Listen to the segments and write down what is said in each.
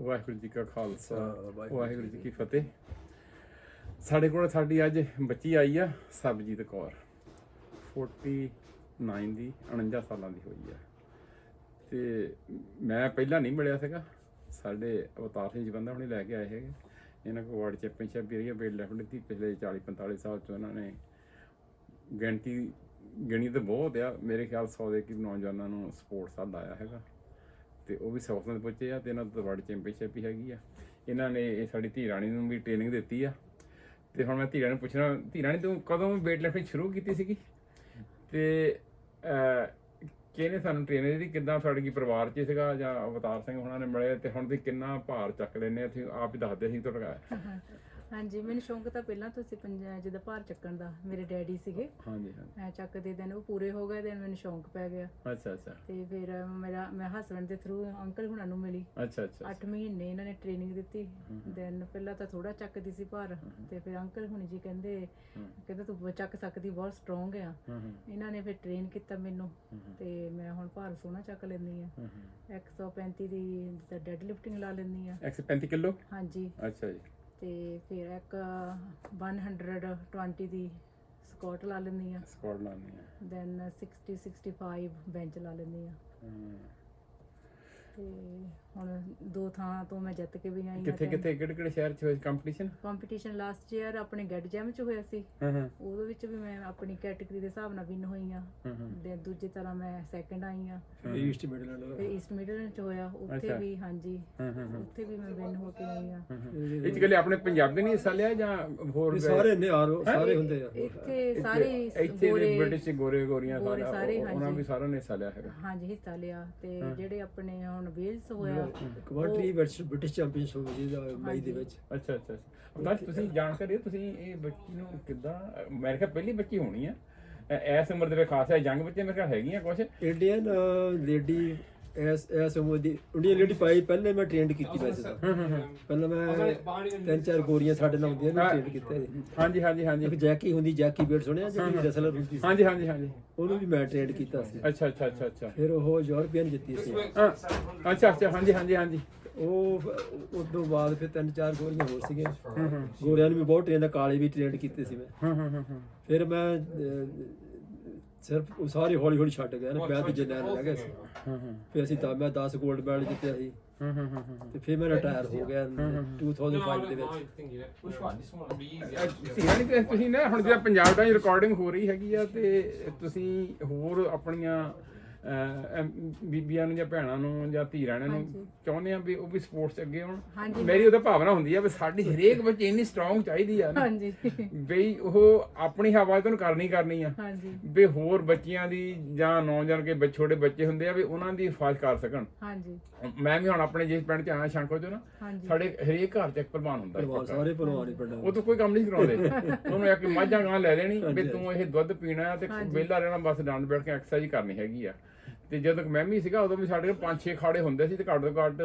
ਵਾਹਿਗੁਰੂ ਜੀ ਕਾ ਖਾਲਸਾ ਵਾਹਿਗੁਰੂ ਵਾਹਿਗੁਰੂ ਜੀ ਕੀ ਫਤਿਹ। ਸਾਡੇ ਕੋਲ ਸਾਡੀ ਅੱਜ ਬੱਚੀ ਆਈ ਆ ਸਰਬਜੀਤ ਕੌਰ। 49 ਦੀ 49 ਸਾਲਾਂ ਦੀ ਹੋਈ ਆ। ਤੇ ਮੈਂ ਪਹਿਲਾਂ ਨਹੀਂ ਮਿਲਿਆ ਸੀਗਾ। ਸਾਡੇ ਅਵਤਾਰ ਸਿੰਘ ਜੀ ਬੰਦਾ ਹੁਣੇ ਲੈ ਕੇ ਆਏ ਹੈਗੇ। ਇਹਨਾਂ ਕੋਲ ਵਰਲਡ ਚੈਂਪੀਅਨਸ਼ਿਪ ਵੀ ਰਹੀ ਹੈ ਵੇਟ ਲਿਫਟ ਦੀ ਪਿਛਲੇ 40 45 ਸਾਲ ਤੋਂ ਇਹਨਾਂ ਨੇ। ਗਿਣਤੀ ਗਿਣੀ ਤਾਂ ਬਹੁਤ ਆ। ਮੇਰੇ ਖਿਆਲ 100 ਦੇ ਕਰੀਬ ਨੌਜਵਾਨਾਂ ਨੂੰ ਸਪੋਰਟਸ ਹੱਲ ਆਇਆ ਹੈਗਾ। ਤੇ ਉਹ ਵੀ ਸੌਖਾਂ ਦੇ ਪੁੱਛੇ ਆ ਤੇ ਇਹਨਾਂ ਤੋਂ ਵਰਲਡ ਚੈਂਪੀਅਨਸ਼ਿਪ ਵੀ ਹੈਗੀ ਆ। ਇਹਨਾਂ ਨੇ ਇਹ ਸਾਡੀ ਧੀ ਰਾਣੀ ਨੂੰ ਵੀ ਟ੍ਰੇਨਿੰਗ ਦਿੱਤੀ ਆ। ਤੇ ਹੁਣ ਮੈਂ ਧੀ ਰਾਣੀ ਨੂੰ ਪੁੱਛਣਾ, ਧੀ ਰਾਣੀ ਤੂੰ ਕਦੋਂ ਵੇਟ ਲਿਫਟਿੰਗ ਸ਼ੁਰੂ ਕੀਤੀ ਸੀਗੀ? ਤੇ ਕਿਹਨੇ ਸਾਨੂੰ ਟ੍ਰੇਨਿੰਗ ਦੀ ਕਿੱਦਾਂ ਤੁਹਾਡੇ ਕੀ ਪਰਿਵਾਰ 'ਚ ਸੀਗਾ ਜਾਂ ਅਵਤਾਰ ਸਿੰਘ ਹੁਣਾਂ ਨੇ ਮਿਲੇ ਤੇ ਹੁਣ ਤੁਸੀਂ ਕਿੰਨਾ ਭਾਰ ਚੱਕ ਲੈਨੇ ਆ? ਤੁਸੀਂ ਆਪ ਹੀ ਦੱਸਦੇ ਸੀ ਤੁਹਾਡਾ ਹਾਂਜੀ ਮੈਨੂੰ ਸ਼ੌਂਕ ਤਾਂ ਪਹਿਲਾਂ ਤੋਂ ਸੀ ਪੰਜਾਬ ਜਿਹਦਾ ਭਾਰ ਚੱਕਣ ਦਾ ਮੇਰੇ ਡੈਡੀ ਸੀਗੇ। ਹਾਂਜੀ ਹਾਂਜੀ ਮੈਂ ਚੱਕਦੇ ਦਿਨ ਉਹ ਪੂਰੇ ਹੋ ਗਏ ਤੇ ਮੈਨੂੰ ਸ਼ੌਂਕ ਪੈ ਗਿਆ। ਅੱਛਾ ਅੱਛਾ। ਤੇ ਫਿਰ ਮੇਰਾ ਮੈਂ ਹਸਬੰਡ ਦੇ ਥਰੂ ਅੰਕਲ ਹੁਣਾਂ ਨੂੰ ਮਿਲੀ। ਅੱਛਾ ਅੱਛਾ। 8 ਮਹੀਨੇ ਇਹਨਾਂ ਨੇ ਟ੍ਰੇਨਿੰਗ ਦਿੱਤੀ। ਦੈਨ ਪਹਿਲਾਂ ਤਾਂ ਥੋੜਾ ਚੱਕਦੀ ਸੀ ਭਾਰ ਤੇ ਫਿਰ ਅੰਕਲ ਹੁਣੀ ਜੀ ਕਹਿੰਦੇ ਕਹਿੰਦੇ ਤੂੰ ਚੱਕ ਸਕਦੀ ਬਹੁਤ ਸਟਰੋਂਗ ਆ। ਇਹਨਾਂ ਨੇ ਫਿਰ ਟ੍ਰੇਨ ਕੀਤਾ ਮੈਨੂੰ। ਤੇ ਮੈਂ ਹੁਣ ਭਾਰ ਸੋਹਣਾ ਚੱਕ ਲੈਂਦੀ ਆ। ਹੂੰ ਹੂੰ। 135 ਦੀ ਡੈਡ ਲਿਫਟਿੰਗ ਲਾ ਲੈਂਦੀ ਆ। 135 ਕਿਲੋ? ਹਾਂਜੀ। ਅੱਛਾ ਜੀ। ਤੇ ਫਿਰ ਇੱਕ 120 ਦੀ ਸਕੁਆਟ ਲਾ ਲੈਂਦੀ ਆ। ਸਕਵਾਡ ਲਾਉਣੀ ਹੈ ਦੈਨ 60 65 ਬੈਂਚ ਲਾ ਲੈਂਦੀ ਆ। ਹੂੰ। ਤੇ ਹੁਣ ਥਾਂ ਤੋਂ ਮੈਂ ਜਿੱਤ ਕੇ ਵੀ ਆਈ ਕਿੱਥੇ ਕਿੱਥੇ ਕਿਹੜੇ ਕਿਹੜੇ ਸ਼ਹਿਰ 'ਚ ਹੋਇਆ ਕੰਪੀਟੀਸ਼ਨ ਕੰਪੀਟੀਸ਼ਨ ਲਾਸਟ ਈਅਰ ਆਪਣੇ ਗੈਟ ਜੈਮ ਚ ਹੋਇਆ ਸੀ। ਹਾਂ ਹਾਂ। ਉਹਦੇ ਵਿੱਚ ਵੀ ਮੈਂ ਆਪਣੀ ਕੈਟਾਗਰੀ ਦੇ ਹਿਸਾਬ ਨਾਲ ਵਿਨ ਹੋਈ ਆ ਹਾਂ ਹਾਂ। ਤੇ ਦੂਜੀ ਤਰ੍ਹਾਂ ਮੈਂ ਸੈਕੰਡ ਆਈ ਆ ਈਸਟ ਮਿਡਲ ਫਿਰ ਈਸਟ ਮਿਡਲ ਚ ਹੋਇਆ ਉੱਥੇ। ਵੀ ਹਾਂਜੀ। ਹਾਂ ਹਾਂ ਹਾਂ। ਉੱਥੇ ਵੀ ਮੈਂ ਵਿਨ ਹੋ ਕੇ ਆਈ ਆ ਇਹ ਚ ਗੱਲੇ ਆਪਣੇ ਪੰਜਾਬੀ ਨਹੀਂ ਹਿੱਸਾ ਲਿਆ ਜਾਂ ਹੋਰ ਸਾਰੇ ਨੇ ਆਰੋ ਸਾਰੇ ਹੁੰਦੇ ਆ। ਇੱਥੇ ਸਾਰੇ ਇੱਥੇ ਦੇ ਬ੍ਰਿਟਿਸ਼ ਗੋਰੇ ਗੋਰੀਆਂ ਗੋਰੇ ਸਾਰਾ ਸਾਰੇ, ਉਹ- ਉਹਨਾਂ। ਵੀ ਸਾਰਿਆਂ ਨੇ ਹਿੱਸਾ ਲਿਆ ਹੈਗਾ। ਹਾਂਜੀ ਹਿੱਸਾ ਲਿਆ। ਤੇ ਜਿਹੜੇ ਆਪਣੇ ਹੁਣ ਵੇਲਸ ਹੋਇਆ ਕਵਾਟਰੀ ਬ੍ਰਿਟਿਸ਼ ਚੈਂਪੀਅਨਸ਼ਿਪ ਹੋਈ ਜਿਹਦਾ ਮਈ ਦੇ ਵਿੱਚ। ਅੱਛਾ ਅੱਛਾ ਅਵਤਾਰ ਤੁਸੀਂ ਜਾਣਕਾਰੀ ਤੁਸੀਂ ਇਹ ਬੱਚੀ ਨੂੰ ਕਿੱਦਾਂ ਮੇਰੇ ਖਿਆਲ ਪਹਿਲੀ ਬੱਚੀ ਹੋਣੀ ਆ। ਐਸ ਉਮਰ ਦੇ ਵਿੱਚ ਖਾਸ ਹੈ ਜੰਗ ਬੱਚੇ ਮੇਰੇ ਖਿਆਲ ਹੈਗੀਆਂ ਕੁਝ ਇੰਡੀਅਨ ਲੇਡੀ ਐਸ ਐਸ ਉਮਰ ਦੀ ਇੰਡੀਅਨ ਲੇਡੀ ਪਾਈ ਪਹਿਲੇ ਮੈਂ ਟ੍ਰੇਨਡ ਕੀਤੀ ਵੈਸੇ ਤਾਂ। ਪਹਿਲਾਂ ਮੈਂ ਤਿੰਨ ਚਾਰ ਗੋਰੀਆਂ ਸਾਡੇ ਨਾਲ ਹੁੰਦੀਆਂ ਨੇ ਟ੍ਰੇਨਡ ਕੀਤਾ ਜੀ। ਹਾਂਜੀ ਹਾਂਜੀ ਹਾਂਜੀ। ਇੱਕ ਜੈਕੀ ਹੁੰਦੀ ਜੈਕੀ ਬੇਟ ਸੁਣਿਆ ਜਿਹੜੀ ਰੈਸਲਰ ਹੁੰਦੀ ਸੀ? ਹਾਂਜੀ ਹਾਂਜੀ ਹਾਂਜੀ। ਉਹਨੂੰ ਵੀ ਮੈਂ ਟ੍ਰੇਨਡ ਕੀਤਾ ਸੀ। ਅੱਛਾ ਅੱਛਾ ਅੱਛਾ ਅੱਛਾ। ਫਿਰ ਉਹ ਯੂਰਪੀਅਨ ਜਿੱਤੀ ਸੀ। ਹਾਂ, ਅੱਛਾ ਅੱਛਾ ਹਾਂਜੀ ਹਾਂਜੀ ਹਾਂਜੀ। ਉਹ ਉਸ ਤੋਂ ਬਾਅਦ ਫਿਰ ਤਿੰਨ ਚਾਰ ਗੋਰੀਆਂ ਹੋਰ ਸੀਗੀਆਂ। ਗੋਰਿਆਂ ਨੂੰ ਵੀ ਬਹੁਤ ਟ੍ਰੇਨਡ ਕਾਲੇ ਵੀ ਟ੍ਰੇਨਡ ਕੀਤੇ ਸੀ ਮੈਂ। ਹਾਂ ਹਾਂ ਹਾਂ ਹਾਂ। ਫਿਰ ਮੈਂ ਸਿਰਫ ਉਹ ਸਾਰੇ ਹੌਲੀ ਹੌਲੀ ਛੱਡ ਗਿਆ ਨਾ ਵਿਆਹ ਤੇ ਜਨੈਨ ਰਹਿ ਗਿਆ ਸੀ। ਹਾਂ ਹਾਂ। ਫਿਰ ਅਸੀਂ ਤਾਂ ਮੈਂ 10 골ਡ ਮੈਡਲ ਜਿੱਤਿਆ ਸੀ। ਤੇ ਫਿਰ ਮੈਂ ਰਿਟਾਇਰ ਹੋ ਗਿਆ 2005 ਦੇ ਵਿੱਚ। Which one? This one will be easier. ਧੀਰਾਣੀ ਤੇ ਤੁਸੀਂ ਨਾ ਹੁਣ ਜਿਹੜਾ ਪੰਜਾਬ ਦਾ ਰਿਕਾਰਡਿੰਗ ਹੋ ਰਹੀ ਹੈਗੀ ਆ ਤੇ ਤੁਸੀਂ ਹੋਰ ਆਪਣੀਆਂ ਬੀਬੀਆਂ ਨੂੰ ਜਾਂ ਭੈਣਾਂ ਨੂੰ ਜਾਂ ਧੀਰਾਣਿਆਂ ਨੂੰ ਹਾਂਜੀ। ਚਾਹੁੰਦੇ ਆ ਵੀ ਉਹ ਵੀ ਸਪੋਰਟਸ ਅੱਗੇ ਹਾਂਜੀ। ਮੇਰੀ ਉਹਦਾ ਭਾਵਨਾ ਹੁੰਦੀ ਆ ਵੀ ਸਾਡੀ ਹਰੇਕ ਬੱਚੇ ਇੰਨੀ ਸਟਰੋਂਗ ਚਾਹੀਦੀ ਆ ਨਾ। ਹਾਂਜੀ। ਬਈ ਉਹ ਆਪਣੀ ਆਵਾਜ਼ ਤੋਂ ਕਰਨੀ ਕਰਨੀ ਆ। ਹਾਂਜੀ। ਵੀ ਹੋਰ ਬੱਚਿਆਂ ਦੀ ਜਾਂ ਨੌਜਵਾਨ ਕੇ ਛੋਟੇ ਬੱਚੇ ਹੁੰਦੇ ਆ ਵੀ ਉਹਨਾਂ ਦੀ ਹਿਫਾਜ਼ਤ ਕਰ ਸਕਣ। ਹਾਂਜੀ। ਮੈਂ ਵੀ ਹੁਣ ਆਪਣੇ ਜਿਸ ਪਿੰਡ ਚ ਆਇਆ ਸ਼ੰਕੋ ਚ ਨਾ ਸਾਡੇ ਹਰੇਕ ਘਰ ਚ ਇੱਕ ਪ੍ਰਵਾਨ ਹੁੰਦਾ। ਸਾਰੇ ਪਰਿਵਾਰ ਹੀ ਪਿੰਡਾਂ ਉਹ ਤੋਂ ਕੋਈ ਕੰਮ ਨਹੀਂ ਕਰਾਉਂਦੇ। ਉਹਨੂੰ ਇੱਕ ਮੱਝਾਂ ਗਾਂ ਲੈ ਲੈਣੀ ਵੀ ਤੂੰ ਇਹ ਦੁੱਧ ਪੀਣਾ ਤੇ ਵਿਹਲਾ ਰਹਿਣਾ ਬਸ ਡਾਂਡ ਬੈਠ ਕੇ ਐਕਸਰਸਾਈਜ਼ ਕਰਨੀ ਹੈਗੀ ਆ। ਤੇ ਜਦੋਂ ਮੈਂ ਵੀ ਸੀਗਾ ਉਦੋਂ ਵੀ ਸਾਡੇ ਕੋਲ ਪੰਜ ਛੇ ਖਾੜੇ ਹੁੰਦੇ ਸੀ ਤੇ ਘੱਟ ਤੋਂ ਘੱਟ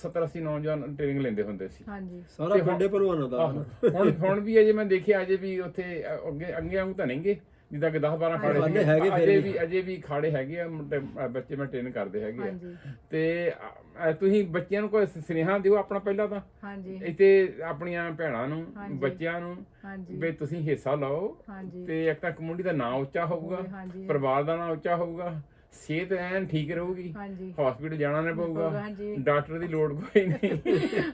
70 80 ਨੌਜਵਾਨ ਟ੍ਰੇਨਿੰਗ ਲੈਂਦੇ ਹੁੰਦੇ ਸੀ। ਹਾਂਜੀ। ਸਾਰਾ ਪਿੰਡੇ ਪਰਿਵਾਰਾਂ ਦਾ। ਹੁਣ ਹੁਣ ਵੀ ਅਜੇ ਮੈਂ ਦੇਖਿਆ ਅਜੇ ਵੀ ਉੱਥੇ ਅੱਗੇ ਅੱਗੇ ਵਾਂਗੂ ਤਾਂ ਨਹੀਂਗੇ ਜਿੱਦਾਂ ਕਿ 10 12 ਖਾੜੇ ਹੈਗੇ ਅਜੇ ਵੀ। ਅਜੇ ਵੀ ਖਾੜੇ ਹੈਗੇ ਆ ਬੱਚੇ ਮੈਂ ਟ੍ਰੇਨ ਕਰਦੇ ਹੈਗੇ ਆ। ਹਾਂਜੀ। ਤੇ ਤੁਸੀਂ ਬੱਚਿਆਂ ਨੂੰ ਕੋਈ ਸੁਨੇਹਾ ਦਿਓ ਆਪਣਾ ਪਹਿਲਾਂ ਤਾਂ? ਹਾਂਜੀ। ਇੱਥੇ ਆਪਣੀਆਂ ਭੈਣਾਂ ਨੂੰ। ਬੱਚਿਆਂ ਨੂੰ ਵੀ ਤੁਸੀਂ ਹਿੱਸਾ ਲਓ ਹਾਂਜੀ। ਤੇ ਇੱਕ ਤਾਂ ਕਮਿਊਨਿਟੀ ਦਾ ਨਾਂ ਉੱਚਾ ਹੋਊਗਾ ਪਰਿਵਾਰ ਦਾ ਨਾਂ ਉੱਚਾ ਹੋਊਗਾ ਸਿਹਤ ਐਨ ਠੀਕ ਰਹੂਗੀ ਹਾਂਜੀ। ਹਸਪੀਟਲ ਜਾਣਾ ਨਾ ਪਊਗਾ ਹਾਂਜੀ। ਡਾਕਟਰ ਦੀ ਲੋੜ ਕੋਈ ਨਹੀਂ।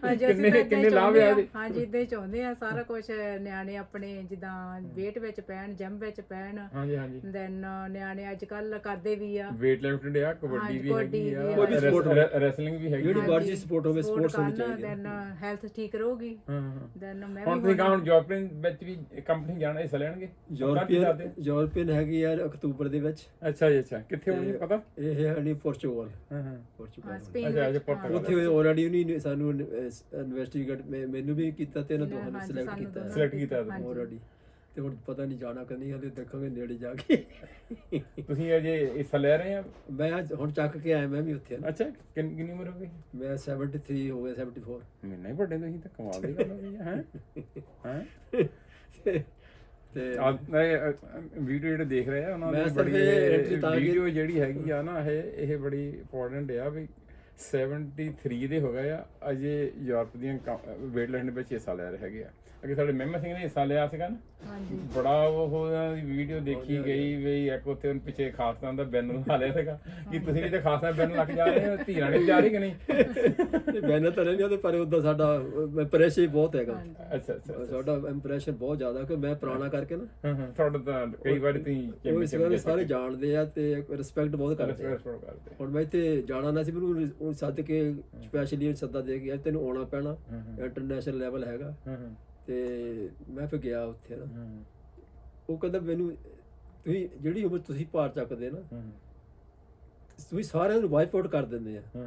ਹਾਂਜੀ ਅਸੀਂ ਕਿੰਨੇ ਲਾਭ ਆ ਇਹਦੇ। ਹਾਂਜੀ ਇਦਾਂ ਹੀ ਚਾਹੁੰਦੇ ਆ ਸਾਰਾ ਕੁਝ ਨਿਆਣੇ ਆਪਣੇ ਜਿੱਦਾਂ weight ਵਿੱਚ ਪੈਣ ਜਿਮ ਵਿੱਚ ਪੈਣ ਹਾਂਜੀ ਹਾਂਜੀ। ਦੈਨ ਨਿਆਣੇ ਅੱਜ ਕੱਲ ਕਰਦੇ ਵੀ ਆ। weight lifting ਆ ਕਬੱਡੀ ਵੀ ਹੈਗੀ ਆ ਕੋਈ ਵੀ ਹੋਵੇ। ਰੈਸਲਿੰਗ ਵੀ ਹੈਗੀ ਜਿਹੜੀ ਆ। ਮਰਜ਼ੀ ਸਪੋਰਟ ਹੋਵੇ ਸਪੋਰਟਸ ਹੋਣੀ ਚਾਹੀਦੀ ਹੈ ਦੈਨ ਹੈਲਥ ਠੀਕ ਰਹੂਗੀ। ਹਾਂ ਹਾਂ। ਦੈਨ ਮੈਂ ਹੁਣ ਵੀ ਤੁਸੀਂ ਕਹਾਂ ਹੁਣ ਜੌਬਲਿਨ ਵਿੱਚ ਵੀ ਕੰਪਨੀ ਜਾਣਾ ਹਿੱਸਾ ਲੈਣਗੇ? ਯੂਰਪੀਅਨ ਯੂਰਪੀਅਨ ਹੈਗੀ ਯਾਰ ਅਕਤੂਬਰ ਦੇ ਵਿੱਚ। ਅੱਛਾ ਜੀ ਅੱਛਾ। ਕਿੱਥੇ ਹੋਣੀ? ਪਤਾ? ਇਹ ਹੈ ਨਹੀਂ ਪੋਰਚੁਗਲ ਹਾਂ ਹਾਂ। ਹਾਂ ਪੋਰਚੁਗਲ ਸਪੇਨ ਅੱਛਾ, ਵਿੱਚ ਅੱਛਾ, ਪੁਰਤਗਾਲ। ਉੱਥੇ ਆਲਰੇਡੀ ਉਹਨੇ ਸਾਨੂੰ ਇਨਵੈਸਟੀਗੇਟ ਮੈਨੂੰ ਵੀ ਕੀਤਾ ਤੇ ਇਹਨਾਂ ਦੋਹਾਂ ਨੂੰ ਹਾਂਜੀ, ਸਿਲੈਕਟ ਸਾਨੂੰ ਕੀਤਾ। ਦੋਨਾਂ Select ਕੀਤਾ ਹਾਂਜੀ। ਆਲਰੇਡੀ ਤੇ ਹੁਣ ਪਤਾ ਨਹੀਂ ਜਾਣਾ ਕਿ ਨਹੀਂ ਹਲੇ ਦੇਖਾਂਗੇ ਨੇੜੇ ਜਾ ਕੇ। ਤੁਸੀਂ ਅਜੇ ਹਿੱਸਾ ਲੈ ਰਹੇ ਆ? ਮੈਂ ਅੱਜ ਹੁਣ ਚੱਕ ਕੇ ਆਇਆ ਮੈਂ ਵੀ ਉੱਥੇ ਨਾ। ਅੱਛਾ ਕਿੰਨ- ਕਿੰਨੀ ਉਮਰ ਹੋ ਗਈ? ਮੈਂ 73 ਹੋ ਗਿਆ 74 ਮੈਨਾਂ ਹੀ ਵੱਡੇ ਤੁਸੀਂ ਤਾਂ ਕਮਾਲ ਦੀ ਗੱਲ ਹੋ ਗਈ ਹੈ? ਹੈ? ਤੇ ਆ ਵੀਡੀਓ ਜਿਹੜੇ ਦੇਖ ਰਹੇ ਆ ਉਹਨਾਂ ਦੀ ਬੜੀ ਵੀਡੀਓ ਜਿਹੜੀ ਹੈਗੀ ਆ ਨਾ ਇਹ ਇਹ ਬੜੀ ਇੰਪੋਰਟੈਂਟ ਆ ਵੀ 73 ਦੇ ਹੋ ਗਏ ਆ। ਅਜੇ ਯੂਰਪ ਦੀਆਂ ਵੇਟ ਲਿਫਟਿੰਗ ਵਿੱਚ ਹਿੱਸਾ ਲੈ ਰਹੇ ਹੈਗੇ ਆ। ਅੱਗੇ ਸਾਡੇ ਮਹਿਮਾ ਸਿੰਘ ਨੇ ਹਿੱਸਾ ਲਿਆ ਸੀਗਾ ਨਾ। ਹਾਂਜੀ। ਬੜਾ ਉਹ ਉਹਨਾਂ ਦੀ ਵੀਡੀਓ ਦੇਖੀ ਗਈ ਵੀ ਇੱਕ ਉੱਥੇ ਉਹਨ ਪਿੱਛੇ ਖਾਸਤਾਂ ਦਾ ਬੈਨ ਲਾ ਲਿਆ ਸੀਗਾ ਕਿ ਤੁਸੀਂ ਵੀ ਤੇ ਖਾਸਤਾਂ ਬੈਨ ਲੱਗ ਜਾ ਰਹੇ ਹੋ ਧੀਰਾਂ ਨੇ ਜਾ ਰਹੀ ਕਿ ਨਹੀਂ ਤੇ ਬੈਨਰ ਤਾਂ ਨਹੀਂ ਉਹਦੇ ਪਰ ਉਹਦਾ ਸਾਡਾ ਇੰਪ੍ਰੈਸ਼ਨ ਬਹੁਤ ਹੈਗਾ। ਹਾਂਜੀ। ਅੱਛਾ ਅੱਛਾ ਸਾਡਾ ਇੰਪ੍ਰੈਸ਼ਨ ਬਹੁਤ ਜ਼ਿਆਦਾ ਕਿ ਮੈਂ ਪੁਰਾਣਾ ਕਰਕੇ ਨਾ। ਹਾਂ ਹਾਂ ਤੁਹਾਡਾ ਤਾਂ ਕਈ ਵਾਰੀ ਤੁਸੀਂ ਸਾਰੇ ਜਾਣਦੇ ਆ ਤੇ ਰਿਸਪੈਕਟ ਬਹੁਤ ਕਰਦੇ ਆ। ਰਿਸਪੈਕਟ ਕਰਦੇ ਹੁਣ ਮੈਂ ਇੱਥੇ ਜਾਣਾ ਨਾ ਸੀ ਮੈਨੂੰ ਉਹ ਸੱਦ ਕੇ ਸਪੈਸ਼ਲੀ ਸੱਦਾ ਦੇ ਗਿਆ ਤੈਨੂੰ ਆਉਣਾ ਪੈਣਾ ਇੰਟਰਨੈਸ਼ਨਲ ਲੈਵਲ ਹੈਗਾ। ਹਾਂ ਹਾਂ। ਤੇ ਮੈਂ ਫਿਰ ਗਿਆ ਉੱਥੇ ਨਾ। ਹਾਂ ਉਹ ਕਹਿੰਦਾ ਮੈਨੂੰ ਤੁਸੀਂ ਜਿਹੜੀ ਉਮਰ ਤੁਸੀਂ ਭਾਰ ਚੱਕਦੇ ਨਾ ਹਾਂ ਤੁਸੀਂ ਸਾਰਿਆਂ ਨੂੰ ਵਾਈਪ ਆਊਟ ਕਰ ਦਿੰਦੇ ਆ। ਹਾਂ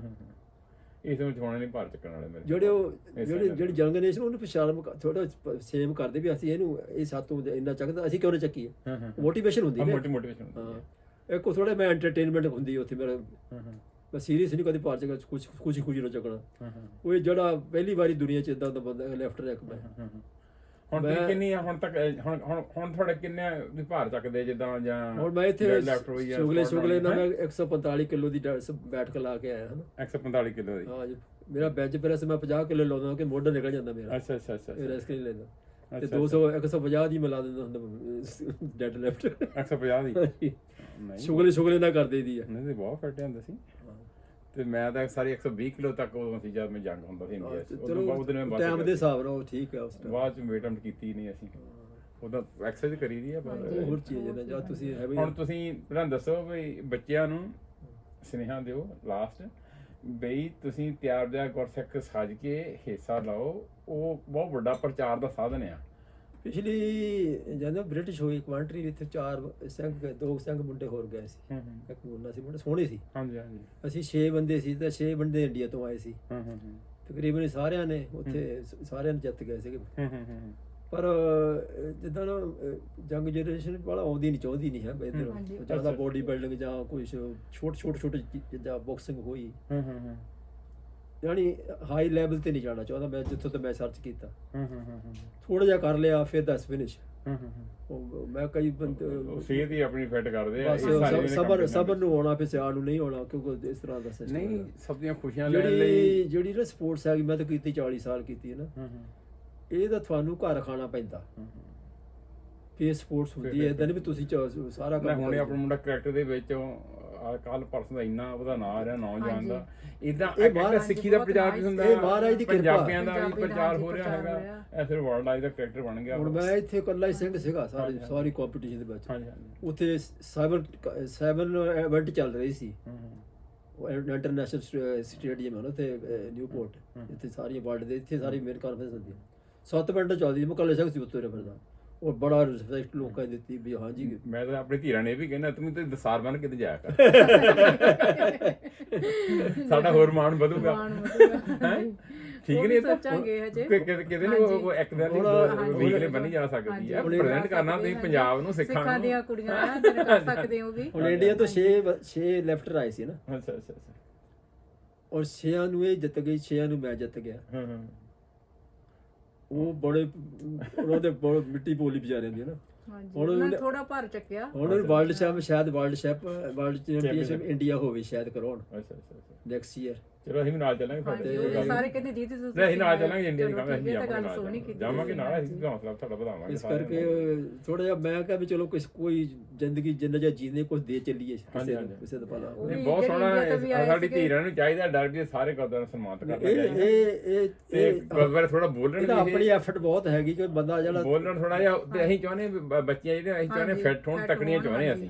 ਇਹ ਸਮਝ ਹੋਣੇ ਨਹੀਂ ਭਾਰ ਚੱਕਣ ਵਾਲੇ ਮੇਰੇ। ਜਿਹੜੇ ਉਹ ਜਿਹੜੇ ਜਿਹੜੀ ਜਨਰੇਸ਼ਨ ਉਹਨੂੰ ਪਛਾਣ ਥੋੜਾ ਸੇਮ ਕਰਦੇ ਵੀ ਅਸੀਂ ਇਹਨੂੰ ਇਹ ਸਾਤੋਂ ਇੰਨਾ ਚੱਕਦਾ ਅਸੀਂ ਕਿਉਂ ਨਾ ਚੱਕੀਏ? ਹਾਂ ਹਾਂ ਮੋਟੀਵੇਸ਼ਨ ਹੁੰਦੀ ਮੋਟੀ ਮੋਟੀਵੇਸ਼ਨ ਹਾਂ। ਇੱਕ ਥੋੜਾ ਮੈਂ ਐਂਟਰਟੇਨਮੈਂਟ ਹੁੰਦੀ ਉੱਥੇ ਮੇਰਾ। ਹਾਂ ਹਾਂ। ਮੈਂ ਸੀਰੀਅਸ ਨਹੀਂ ਕਦੀ ਭਾਰ ਚੱਕਣਾ ਕੁਝ ਖੁਸ਼ੀ ਖੁਸ਼ੀ ਨਾਲ ਚੱਕਣਾ ਉਹ ਜਿਹੜਾ ਪਹਿਲੀ ਵਾਰੀ ਦੁਨੀਆ 'ਚ ਇਦਾਂ ਦਾ ਬੰਦਾ ਲੈਫਟ ਰੈਕ ਮੈਂ। ਹੁਣ ਤੁਸੀਂ ਕਿੰਨੀ ਆ ਹੁਣ ਤੱਕ ਹੁਣ ਹੁਣ ਹੁਣ ਤੁਹਾਡੇ ਕਿੰਨੇ ਵੀ ਭਾਰ ਚੱਕਦੇ ਜਿੱਦਾਂ ਜਾਂ ਹੁਣ ਮੈਂ ਇੱਥੇ ਸ਼ੁਗਲੇ ਸ਼ੁਗਲੇ ਨਾਲ ਹੈਂ? ਮੈਂ 145 ਕਿਲੋ ਦੀ ਬੈਠਕ ਲਾ ਕੇ ਆਇਆ ਹਾਂ 145 ਕਿਲੋ ਦੀ? ਹਾਂ ਜੀ। ਮੇਰਾ ਬੈਂਚ ਪ੍ਰੈਸ ਮੈਂ 50 ਕਿਲੋ ਲਾਉਂਦਾ ਕਿ ਮੋਢਾ ਨਿਕਲ ਜਾਂਦਾ ਮੇਰਾ। ਅੱਛਾ ਅੱਛਾ ਅੱਛਾ ਇਹ ਰਿਸਕ ਨਹੀਂ ਲੈਂਦਾ। ਤੇ ਅੱਛਾ, 200 150 ਦੀ ਮਿਲਾ ਦਿੰਦਾ ਹੁੰਦਾ ਡੈਡ ਲੈਫਟ 150 ਦੀ? ਨਹੀਂ। ਸ਼ੁਗਲੇ ਸ਼ੁਗਲੇ ਨਾਲ ਕਰ ਦੇਦੀ ਆ। ਨਹੀਂ ਤੇ ਬਹੁਤ ਫਟੇ ਹੁੰਦੇ ਸੀ। ਤੇ ਮੈਂ ਤਾਂ ਸਾਰੀ 120 ਕਿਲੋ ਤੱਕ ਉਦੋਂ ਸੀ ਜਦ ਮੈਂ ਜੰਗ ਹੁੰਦਾ ਸੀ ਇੰਡੀਆ 'ਚ ਉਦੋਂ ਬਾਅਦ ਉਹਦੇ ਮੈਂ ਬਸ ਟਾਈਮ ਦੇ ਹਿਸਾਬ ਨਾਲ ਉਹ ਠੀਕ ਹੈ ਉਸ time। ਬਾਅਦ ਚ ਵੇਟ ਕੀਤੀ ਨਹੀਂ ਅਸੀਂ। ਉਹਦਾ ਐਕਸਰਸਾਈਜ਼ ਕਰੀ ਦੀ ਆ ਪਰ ਹੋਰ ਚੀਜ਼ ਹੈ ਨਾ ਜਦ ਤੁਸੀਂ ਹੈਵੀ ਹੁਣ ਤੁਸੀਂ ਪਹਿਲਾਂ ਦੱਸੋ ਵੀ ਬੱਚਿਆਂ ਨੂੰ ਸੁਨੇਹਾ ਦਿਓ ਲਾਸਟ ਬਈ ਤੁਸੀਂ ਤਿਆਰ ਜਿਹਾ ਗੁਰਸਿੱਖ ਸਾਜ ਕੇ ਹਿੱਸਾ ਲਓ ਉਹ ਬਹੁਤ ਵੱਡਾ ਪ੍ਰਚਾਰ ਦਾ ਸਾਧਨ ਆ। ਪਿਛਲੀ ਜਦੋਂ ਬ੍ਰਿਟਿਸ਼ ਹੋਈ ਕੰਟਰੀ ਵਿੱਚ ਚਾਰ ਸਿੰਘ ਗਏ, ਦੋ ਸਿੰਘ ਮੁੰਡੇ ਹੋਰ ਗਏ ਸੀ। ਇੱਕ ਮੁੰਡਾ ਸੀ ਮੁੰਡਾ ਸੋਹਣੇ ਸੀ। ਹਾਂਜੀ ਹਾਂਜੀ। ਅਸੀਂ 6 ਬੰਦੇ ਸੀ ਤੇ 6 ਬੰਦੇ ਇੰਡੀਆ ਤੋਂ ਆਏ ਸੀ। ਹਾਂ ਹਾਂ ਤਕਰੀਬਨ ਸਾਰਿਆਂ ਨੇ ਉੱਥੇ ਸਾਰਿਆਂ ਨੇ ਜਿੱਤ ਗਏ ਸੀਗੇ। ਹਾਂ ਹਾਂ ਹਾਂ ਪਰ ਜਿੱਦਾਂ ਨਾ ਜੰਗ ਜਨਰੇਸ਼ਨ ਵਾਲਾ ਆਉਂਦੀ ਨਹੀਂ ਚਾਹੁੰਦੀ ਨਹੀਂ ਹੈ ਇਧਰ। ਜ਼ਿਆਦਾ ਬੋਡੀ ਬਿਲਡਿੰਗ ਜਾਂ ਕੁਝ ਛੋਟ ਛੋਟ ਛੋਟ ਜਿੱਦਾਂ ਬਾਕਸਿੰਗ ਹੋਈ। ਹਾਂ ਹਾਂ ਹਾਂ। ਯਾਨੀ ਹਾਈ ਲੈਵਲ ਤੇ ਨਹੀਂ ਜਾਣਾ ਚਾਹੁੰਦਾ ਮੈਂ ਜਿੱਥੋਂ ਤੋਂ ਮੈਂ ਸਰਚ ਕੀਤਾ। ਹਾਂ ਹਾਂ ਹਾਂ ਥੋੜਾ ਜਿਹਾ ਕਰ ਲਿਆ ਫਿਰ ਦੱਸ ਫਿਨਿਸ਼ ਹਾਂ ਹਾਂ ਮੈਂ ਕਈ ਬੰਦੇ ਸਿਹਤ ਹੀ ਆਪਣੀ ਫਿੱਟ ਕਰਦੇ ਆ ਸਬਰ ਸਬਰ ਨੂੰ ਆਉਣਾ ਫਿਰ ਸਿਆਣ ਨੂੰ ਨਹੀਂ ਆਉਣਾ ਕਿਉਂਕਿ ਇਸ ਤਰ੍ਹਾਂ ਦਾ system ਨਹੀਂ। ਸਭ ਦੀਆਂ ਖੁਸ਼ੀਆਂ ਲੈਣ ਲਈ। ਜਿਹੜੀ ਜਿਹੜੀ ਨਾ ਸਪੋਰਟਸ ਹੈਗੀ ਮੈਂ ਤਾਂ ਕੀਤੀ 40 ਸਾਲ ਕੀਤੀ ਹੈ ਨਾ। ਹਾਂ ਹਾਂ। ਇਹ ਤਾਂ ਤੁਹਾਨੂੰ ਘਰ ਖਾਣਾ ਪੈਂਦਾ। ਹਾਂ ਫੇਰ ਸਪੋਰਟਸ ਹੁੰਦੀ ਹੈ ਇਦਾਂ ਨਹੀਂ ਵੀ ਤੁਸੀਂ ਸਾਰਾ ਮੈਂ ਕੰਮ ਹੁਣੇ। ਆਪਣਾ ਮੁੰਡਾ ਕਰੈਕਟਰ ਦੇ ਵਿੱਚ ਕੱਲ ਪਰਸੋਂ ਦਾ ਇੰਨਾ ਉਹਦਾ ਨਾਂ ਆ ਰਿਹਾ ਨੌਜਵਾਨ ਦਾ। ਇਦਾਂ ਮਹਾਰਾਜ ਸਿੱਖੀ ਦਾ ਪ੍ਰਚਾਰ ਵੀ ਹੁੰਦਾ। ਇਹ ਮਹਾਰਾਜ ਦੀ ਕਿਰਪਾ। ਪੰਜਾਬੀਆਂ ਦਾ ਵੀ ਪ੍ਰਚਾਰ ਹੋ ਰਿਹਾ ਹੈਗਾ। ਰਿਹਾ। ਇਹ ਫਿਰ ਵਰਲਡ ਲਾਈਵ ਦਾ ਕਰੈਕਟਰ ਬਣ ਗਿਆ। ਹੁਣ। ਮੈਂ ਇੱਥੇ ਇਕੱਲਾ ਹੀ ਸਿੰਘ ਸੀਗਾ ਸਾਰੀ। ਸਾਰੀ ਕੰਪੀਟੀਸ਼ਨ ਦੇ ਵਿੱਚ। ਹਾਂਜੀ ਹਾਂਜੀ। ਉੱਥੇ ਸੈਵਨ ਸੈਵਨ ਇਵੈਂਟ ਚੱਲ ਰਹੀ ਸੀ। ਇੰਟਰਨੈਸ਼ਨਲ ਸਟੇਡੀਅਮ ਹੈ ਨਾ ਤੇ ਨਿਊਪੋਰਟ ਇੱਥੇ ਸਾਰੀਆਂ ਵਰਲਡ ਦੇ ਇੱਥੇ ਸਾਰੀ ਮੇਨ ਕਾਨਫਰੰਸ ਹੁੰਦੀ ਹੈ। ਸੱਤ ਮਿੰਟ ਚੱਲਦੀ ਮੈਂ ਕੱਲੇ ਸਿੰਘ ਸੀ ਉੱਤੇ ਫਿਰਦਾ। ਉਹ ਬੜਾ ਰਿਸਪੈਕਟ ਲੋਕਾਂ ਨੇ ਦਿੱਤੀ ਵੀ ਹਾਂਜੀ ਮੈਂ ਤਾਂ ਆਪਣੀ ਧੀਰਾਂ ਨੇ ਇਹ ਵੀ ਕਹਿੰਦਾ ਤੂੰ ਤੇ ਦਸਾਰ ਬਣ ਕਿਤੇ ਜਾਇਆ ਕਰ। ਸਾਡਾ ਹੋਰ ਮਾਣ ਵਧੂਗਾ। ਮਾਣ ਵਧੂਗਾ। ਹੈਂ? ਠੀਕ ਨਹੀਂ ਵੀ ਸੋਚਾਂਗੇ ਹਜੇ। ਕਿਤੇ ਨੇ ਉਹ ਇੱਕ ਦਿਨ ਵੀਕਲੀ ਬਣੀ ਜਾ ਸਕਦੀ ਹੈ ਪ੍ਰੈਜ਼ੈਂਟ ਕਰਨਾ ਤੁਸੀਂ। ਪੰਜਾਬ ਨੂੰ ਸਿੱਖਾਂ ਸਿੱਖਾਂ ਦੀਆਂ ਨੂੰ ਕੁੜੀਆਂ ਆ ਜਿਹੜੇ ਕਰ ਸਕਦੇ ਹੋ ਵੀ। ਹੁਣ ਇੰਡੀਆ ਤੋਂ 6 6 ਲੈਫਟਰ ਆਏ ਸੀ ਨਾ। ਅੱਛਾ ਅੱਛਾ ਅੱਛਾ। ਔਰ 6 ਨੂੰ ਇਹ ਜਿੱਤ ਗਈ 6 ਨੂੰ ਮੈਂ ਜਿੱਤ ਗਿਆ। ਹਾਂ ਹਾਂ। ਉਹ ਬੜੇ ਉਹਨਾਂ ਦੇ ਬਹੁਤ ਮਿੱਟੀ ਬੋਲੀ ਵਿਚਾਰਿਆਂ ਦੀ ਨਾ। ਹਾਂਜੀ ਹੁਣ ਉਹਨਾਂ ਨੇ ਉਹਨੇ- ਥੋੜਾ ਭਾਰ ਚੱਕਿਆ। ਹੁਣ ਵਰਲਡ ਚੈਂਪ ਸ਼ਾਇਦ world champ world championship India ਹੋਵੇ ਸ਼ਾਇਦ ਕਰਾਉਣ। ਅੱਛਾ ਅੱਛਾ ਅੱਛਾ। ਨੈਕਸਟ ਈਅਰ ਚਲੋ ਅਸੀਂ ਵੀ ਨਾਲ ਚੱਲਾਂਗੇ ਉਹ ਸਾਰੇ ਕਹਿੰਦੇ ਦੀਦੀ ਤੁਸੀਂ ਨਹੀਂ ਅਸੀਂ ਨਾਲ। ਚੱਲਾਂਗੇ ਇੰਡੀਆ ਦੀ ਕੰਮ ਅਸੀਂ ਹੈ, ਜਾਵਾਂਗੇ ਸੋਹਣੀ ਨਾਲ ਕੀਤੀ ਜਾਵਾਂਗੇ ਨਾਲ ਅਸੀਂ ਹਾਂਜੀ। ਹੌਸਲਾ ਤੁਹਾਡਾ ਵਧਾਵਾਂਗੇ ਇਸ ਸਾਰਿਆਂ ਕਰਕੇ। ਥੋੜਾ ਜਿਹਾ ਮੈਂ ਕਿਹਾ ਵੀ ਚਲੋ ਕਿਸ ਕੋਈ ਜ਼ਿੰਦਗੀ ਜਿੰਨਾ ਜਿਹਾ ਜੀਨੇ ਕੁਝ ਦੇ ਚੱਲੀਏ ਹਾਂਜੀ, ਕਿਸੇ ਹਾਂਜੀ। ਕਿਸੇ ਦਾ ਭਲਾ ਹੋਵੇ। ਨਹੀਂ ਵੀ ਬਹੁਤ ਸੋਹਣਾ ਵੀ ਸਾਡੀ ਸੀਗੇ। ਧੀਰਾਂ ਨੂੰ ਚਾਹੀਦਾ ਡਰ ਵੀ ਸਾਰੇ ਕਦਰਾਂ ਨੂੰ ਸਨਮਾਨਿਤ ਕਰਨਾ ਇਹ ਚਾਹੀਦਾ ਇਹ ਇਹ ਤੇ ਇਹ ਥੋੜਾ ਬੋਲਣ ਇਹਦਾ ਵੀ ਆਪਣੀ ਇਹ ਐਫਰਟ ਬਹੁਤ ਹੈਗੀ ਕਿ ਬੰਦਾ ਜਿਹੜਾ ਬੋਲਣ ਥੋੜਾ ਜਿਹਾ ਤੇ ਅਸੀਂ ਚਾਹੁੰਦੇ ਵੀ ਬ- ਬੱਚੀਆਂ ਜਿਹੜੀਆਂ ਅਸੀਂ ਚਾਹੁੰਦੇ ਹਾਂਜੀ, ਫਿੱਟ ਹੋਣ fit ਤਕੜੀਆਂ ਹੋਣ, ਚਾਹੁੰਦੇ ਹਾਂਜੀ। ਅਸੀਂ